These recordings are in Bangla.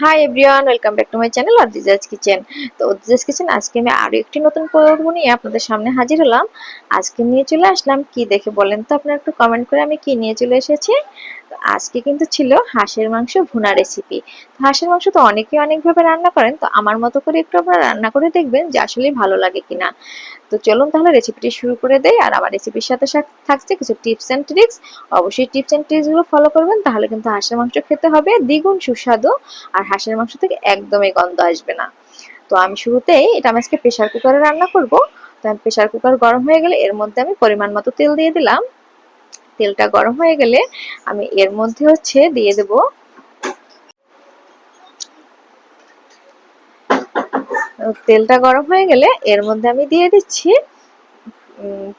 Hi everyone welcome back to my channel Adrija's kitchen তো অদ্রিজাজ কিচেন আজকে আমি আরও একটি নতুন পর্ব নিয়ে আপনাদের সামনে হাজির হলাম। আজকে নিয়ে চলে আসলাম, কি দেখে বলেন তো আপনারা একটু কমেন্ট করে আমি কি নিয়ে চলে এসেছি। তো আজকে কিন্তু ছিল হাঁসের মাংস ভুনা রেসিপি হাঁসের মাংস তো অনেকে অনেকভাবে রান্না করেন, তো আমার মতো করে একটু আপনারা রান্না করে দেখবেন যে আসলে ভালো লাগে কিনা। তো চলুন তাহলে রেসিপিটি শুরু করে দেই, আর আমার রেসিপির সাথে থাকছে কিছু টিপস অ্যান্ড ট্রিক্স অবশ্যই টিপস অ্যান্ড ট্রিক্সগুলো ফলো করবেন, তাহলে কিন্তু হাঁসের মাংস খেতে হবে দ্বিগুণ সুস্বাদু, আর হাঁসের মাংস থেকে একদমই গন্ধ আসবে না। তো আমি শুরুতেই, এটা আমি আজকে প্রেশার কুকারে রান্না করব। তো প্রেশার কুকার গরম হয়ে গেলে এর মধ্যে আমি পরিমাণ মতো তেল দিয়ে দিলাম। তেলটা গরম হয়ে গেলে আমি এর মধ্যে হচ্ছে দিয়ে দেব তেলটা গরম হয়ে গেলে এর মধ্যে আমি দিয়ে দিচ্ছি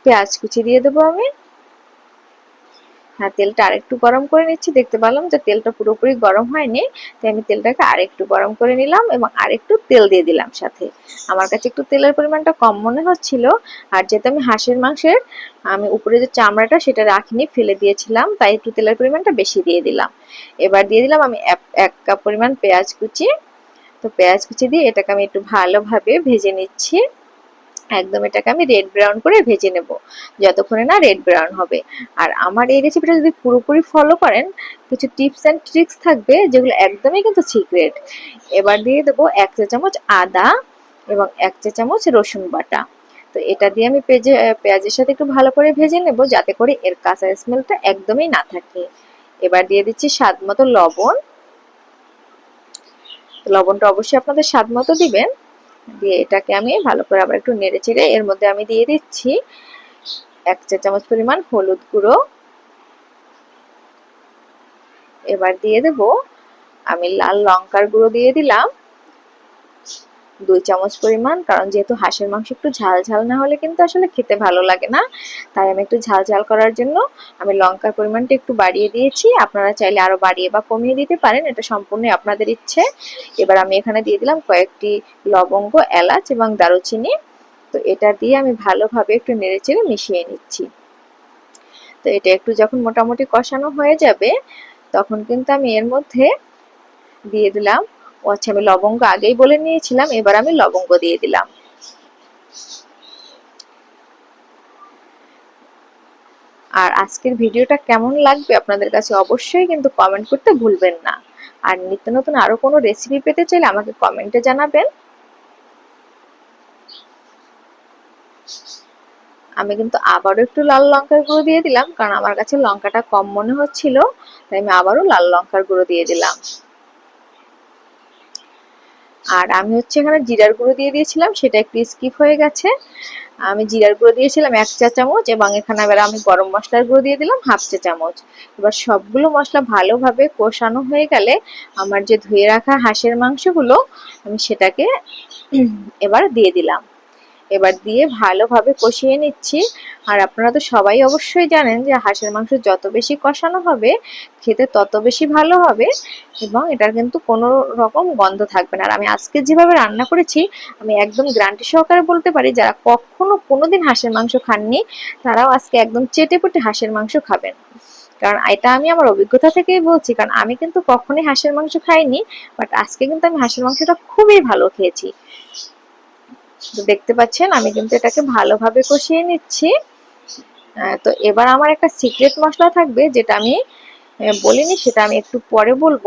পেঁয়াজ কুচি দিয়ে দেবো আমি। হ্যাঁ তেলটা আরেকটু গরম করে নিচ্ছি। দেখতে পেলাম যে তেলটা পুরোপুরি গরম হয়নি, তাই আমি তেলটাকে আরেকটু গরম করে নিলাম এবং আরেকটু তেল দিয়ে দিলাম সাথে। আমার কাছে একটু তেলের পরিমাণটা কম মনে হচ্ছিল, আর যেহেতু আমি হাঁসের মাংসের, আমি উপরে যে চামড়াটা সেটা রাখিনি, ফেলে দিয়েছিলাম, তাই একটু তেলের পরিমাণটা বেশি দিয়ে দিলাম। এবার দিয়ে দিলাম আমি এক কাপ পরিমাণ পেঁয়াজ কুচি। তো পেঁয়াজ কুচি দিয়ে এটাকে আমি একটু ভালোভাবে ভেজে নিচ্ছি। একদম এটাকে আমি রেড ব্রাউন করে ভেজে নেব। যতক্ষণে না রেড ব্রাউন হবে। আর আমার এই রেসিপিটা যদি পুরোপুরি ফলো করেন, কিছু টিপস অ্যান্ড ট্রিক্স থাকবে যেগুলো একদমই কিন্তু সিক্রেট এবার দিয়ে দেবো এক চা চামচ আদা এবং এক চা চামচ রসুন বাটা। তো এটা দিয়ে আমি পেঁয়াজে পেঁয়াজের সাথে একটু ভালো করে ভেজে নেব যাতে করে এর কাঁচা স্মেলটা একদমই না থাকে। এবার দিয়ে দিচ্ছি স্বাদ মতো লবণ। লবণটা অবশ্যই আপনাদের স্বাদ মতো দিবেন। দিয়ে এটাকে আমি ভালো করে আবার একটু নেড়ে চেড়ে এর মধ্যে আমি দিয়ে দিচ্ছি এক চা চামচ পরিমাণ হলুদ গুঁড়ো। এবার দিয়ে দেব আমি লাল লঙ্কার গুঁড়ো দিয়ে দিলাম। দুই চামচ পরিমাণ, কারণ যেহেতু হাঁসের মাংস একটু ঝাল ঝাল না হলে কিন্তু আসলে খেতে ভালো লাগে না। তাই আমি একটু ঝাল ঝাল করার জন্য আমি লঙ্কার পরিমাণটা একটু বাড়িয়ে দিয়েছি। আপনারা চাইলে আরও বাড়িয়ে বা কমিয়ে দিতে পারেন, এটা সম্পূর্ণ আপনাদের ইচ্ছে। এবার আমি এখানে দিয়ে দিলাম কয়েকটি লবঙ্গ, এলাচ এবং দারুচিনি। তো এটা দিয়ে আমি ভালোভাবে একটু নেড়ে চেড়ে মিশিয়ে নিচ্ছি। তো এটা একটু যখন মোটামুটি কষানো হয়ে যাবে, তখন কিন্তু আমি এর মধ্যে দিয়ে দিলাম ও আচ্ছা আমি লবঙ্গ আগেই বলে নিয়েছিলাম, এবার আমি লবঙ্গ দিয়ে দিলাম। আর আজকের ভিডিওটা কেমন লাগবে আপনাদের কাছে অবশ্যই কিন্তু কমেন্ট করতে ভুলবেন না। আর নিত্য নতুন আরও কোনো রেসিপি পেতে চাইলে আমাকে কমেন্টে জানাবেন। আমি কিন্তু আবারও একটু লাল লঙ্কার গুঁড়ো দিয়ে দিলাম, কারণ আমার কাছে লঙ্কাটা কম মনে হচ্ছিল, তাই আমি আবারও লাল লঙ্কার গুঁড়ো দিয়ে দিলাম। আর আমি হচ্ছে এখানে জিরার গুঁড়ো দিয়ে দিয়েছিলাম, সেটা একটু স্কিপ হয়ে গেছে। আমি জিরার গুঁড়ো দিয়েছিলাম এক চা চামচ এবং এখানে আবার আমি গরম মশলার গুঁড়ো দিয়ে দিলাম হাফ চা চামচ। এবার সবগুলো মশলা ভালোভাবে কষানো হয়ে গেলে আমার যে ধুয়ে রাখা হাঁসের মাংসগুলো, আমি সেটাকে এবার দিয়ে দিলাম। এবার দিয়ে ভালোভাবে কষিয়ে নিচ্ছি। আর আপনারা তো সবাই অবশ্যই জানেন যে হাঁসের মাংস যত বেশি কষানো হবে, খেতে তত বেশি ভালো হবে এবং এটার কিন্তু কোনো রকম গন্ধ থাকবে না। আর আমি আজকে যেভাবে রান্না করেছি, আমি একদম গ্রান্টি সহকারে বলতে পারি, যারা কখনো কোনোদিন হাঁসের মাংস খাননি, তারাও আজকে একদম চেটে পুটে হাঁসের মাংস খাবেন। কারণ এটা আমি আমার অভিজ্ঞতা থেকেই বলছি, কারণ আমি কিন্তু কখনোই হাঁসের মাংস খাইনি বাট আজকে কিন্তু আমি হাঁসের মাংসটা খুবই ভালো খেয়েছি। তো দেখতে পাচ্ছেন, আমি কিন্তু এটাকে ভালোভাবে কষিয়ে নিচ্ছি। তো এবার আমার একটা সিক্রেট মশলা থাকবে, যেটা আমি বলিনি, সেটা আমি একটু পরে বলব।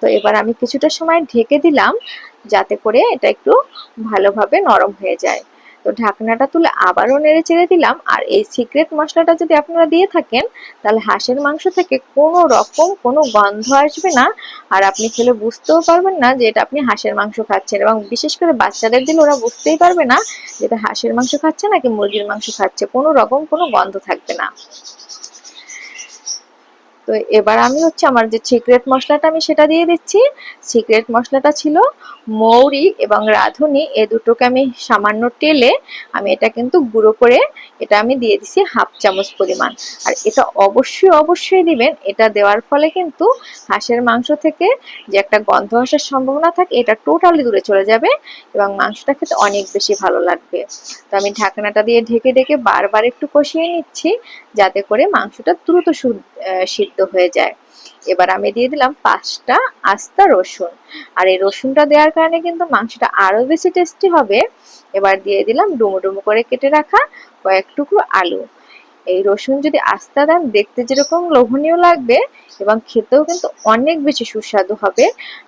তো এবার আমি কিছুটা সময় ঢেকে দিলাম, যাতে করে এটা একটু ভালোভাবে নরম হয়ে যায়। তো ঢাকনাটা তুলে আবারও নেড়ে চেড়ে দিলাম। আর এই সিক্রেট মশলাটা যদি আপনারা দিয়ে থাকেন, তাহলে হাঁসের মাংস থেকে কোনো রকম কোনো গন্ধ আসবে না। আর আপনি খেলে বুঝতেও পারবেন না যে এটা আপনি হাঁসের মাংস খাচ্ছেন এবং বিশেষ করে বাচ্চাদের দিলে ওরা বুঝতেই পারবে না যেটা হাঁসের মাংস খাচ্ছে নাকি মুরগির মাংস খাচ্ছে। কোনো রকম কোনো গন্ধ থাকবে না। তো এবার আমি হচ্ছে আমার যে সিক্রেট মশলাটা আমি সেটা দিয়ে দিচ্ছি। সিক্রেট মশলাটা ছিল মৌরি এবং রাঁধুনি। এ দুটোকে আমি সামান্য টেলে আমি এটা কিন্তু গুঁড়ো করে এটা আমি দিয়ে দিছি হাফ চামচ পরিমাণ। আর এটা অবশ্যই অবশ্যই দিবেন। এটা দেওয়ার ফলে কিন্তু হাঁসের মাংস থেকে যে একটা গন্ধ আসার সম্ভাবনা থাকে, এটা টোটালি দূরে চলে যাবে এবং মাংসটা খেতে অনেক বেশি ভালো লাগবে। তো আমি ঢাকনাটা দিয়ে ঢেকে ঢেকে বারবার একটু কষিয়ে নিচ্ছি। যাতে করে মাংসটা দ্রুত সিদ্ধ হয়ে যায়। এবার আমি দিয়ে দিলাম পাঁচটা আস্তা রসুন। আর এই রসুনটা দেওয়ার কারণে কিন্তু মাংসটা আরও বেশি টেস্টি হবে। এবার দিয়ে দিলাম ডুমো ডুমো করে কেটে রাখা কয়েক টুকরো আলু। এই রসুন যদি আস্তা দেন, দেখতে যেরকম লোভনীয় লাগবে এবং খেতেও কিন্তু অনেক বেশি সুস্বাদু হবে।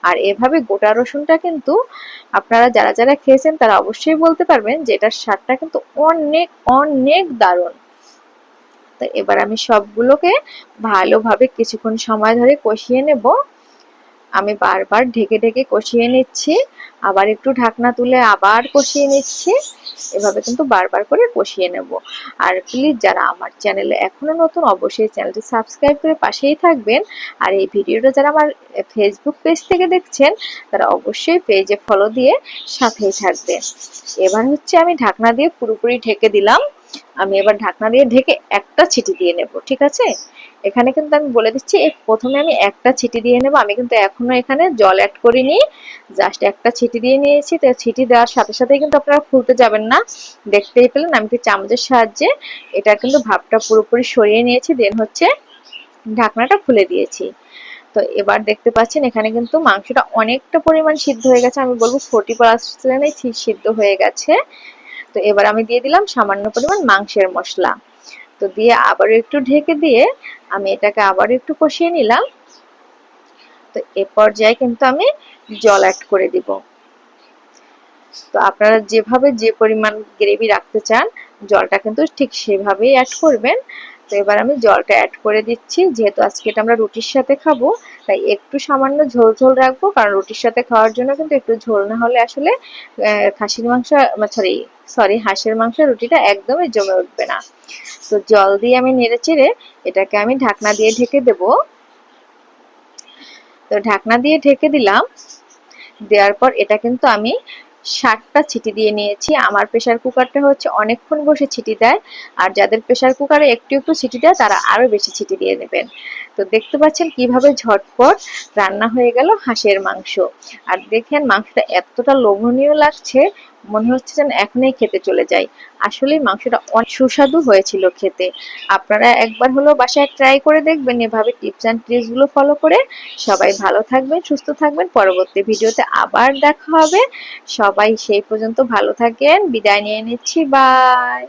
আর এভাবে গোটা রসুনটা কিন্তু আপনারা যারা যারা খেয়েছেন তারা অবশ্যই বলতে পারবেন যে এটার স্বাদটা কিন্তু অনেক অনেক দারুণ। তো এবার আমি সবগুলোকে ভালোভাবে কিছুক্ষণ সময় ধরে কষিয়ে নেব। আমি বারবার ঢেকে ঢেকে কষিয়ে নিচ্ছি, আবার একটু ঢাকনা তুলে আবার কষিয়ে নিচ্ছি, এভাবে কিন্তু বারবার করে কষিয়ে নেব। আর প্লিজ যারা আমার চ্যানেলে এখনও নতুন, অবশ্যই চ্যানেলটি সাবস্ক্রাইব করে পাশেই থাকবেন। আর এই ভিডিওটা যারা আমার ফেসবুক পেজ থেকে দেখছেন, তারা অবশ্যই পেজে ফলো দিয়ে সাথেই থাকবেন। এবার হচ্ছে আমি ঢাকনা দিয়ে পুরোপুরি ঢেকে দিলাম। আমি এবার ঢাকনা দিয়ে ঢেকে একটা ছিটি দিয়ে নেব, ঠিক আছে? এখানে কিন্তু আমি বলে দিচ্ছি প্রথমে আমি একটা ছিটি দিয়ে নেব। আমি কিন্তু এখনও এখানে জল অ্যাড করিনি জাস্ট একটা ছিটি দিয়ে নিয়েছি। তো ছিটি দেওয়ার সাথে সাথে কিন্তু আপনারা খুলতে যাবেন না। দেখতেই পেলেন আমি কি চামচের সাহায্যে এটা কিন্তু ভাবটা পুরোপুরি সরিয়ে নিয়েছি দেন হচ্ছে ঢাকনাটা খুলে দিয়েছি। তো এবার দেখতে পাচ্ছেন এখানে কিন্তু মাংসটা অনেকটা পরিমাণ সিদ্ধ হয়ে গেছে। আমি বলব ফোর্টি পার্সেন্টই সিদ্ধ হয়ে গেছে। তো এবার আমি দিয়ে দিলাম সামান্য পরিমাণ মাংসের মশলা। তো দিয়ে আবারও একটু ঢেকে দিয়ে আমি এটাকে আবার একটু কষিয়ে নিলাম। তো এ পর্যায়ে কিন্তু আমি জল অ্যাড করে দিব। তো আপনারা যেভাবে যে পরিমাণ গ্রেভি রাখতে চান, জলটা কিন্তু ঠিক সেভাবেই অ্যাড করবেন। তো এবার আমি জলটা অ্যাড করে দিচ্ছি। যেহেতু আজকে এটা আমরা রুটির সাথে খাব, তাই একটু সামান্য ঝোল ঝোল রাখব, কারণ রুটির সাথে খাওয়ার জন্য কিন্তু একটু ঝোল না হলে আসলে খাসির মাংস সরি সরি হাঁসের মাংস রুটিটা একদমই জমে উঠবে না। তো জল দিয়ে আমি নেড়ে চেড়ে এটাকে আমি ঢাকনা দিয়ে ঢেকে দেব। তো ঢাকনা দিয়ে ঢেকে দিলাম। দেওয়ার পর এটা কিন্তু আমি ষাটটা ছিটি দিয়ে নিয়েছি। আমার প্রেশার কুকারটা হচ্ছে অনেকক্ষণ বসে ছিটি দেয়। আর যাদের প্রেশার কুকারে একটু একটু ছিটি দেয়, তারা আরও বেশি ছিটি দিয়ে নেবেন। তো দেখতে পাচ্ছেন কীভাবে ঝটপট রান্না হয়ে গেল হাঁসের মাংস। আর দেখেন মাংসটা এতটা লোভনীয় লাগছে মনে হচ্ছে যেন এখনই খেতে চলে যাই। আসলে মাংসটা অনেক সুস্বাদু হয়েছিল খেতে। আপনারা একবার হলো বাসায় ট্রাই করে দেখবেন এভাবে টিপস অ্যান্ডগুলো ফলো করে। সবাই ভালো থাকবেন, সুস্থ থাকবেন। পরবর্তী ভিডিওতে আবার দেখা হবে। সবাই সেই পর্যন্ত ভালো থাকেন। বিদায় নিয়ে নিচ্ছি। বাই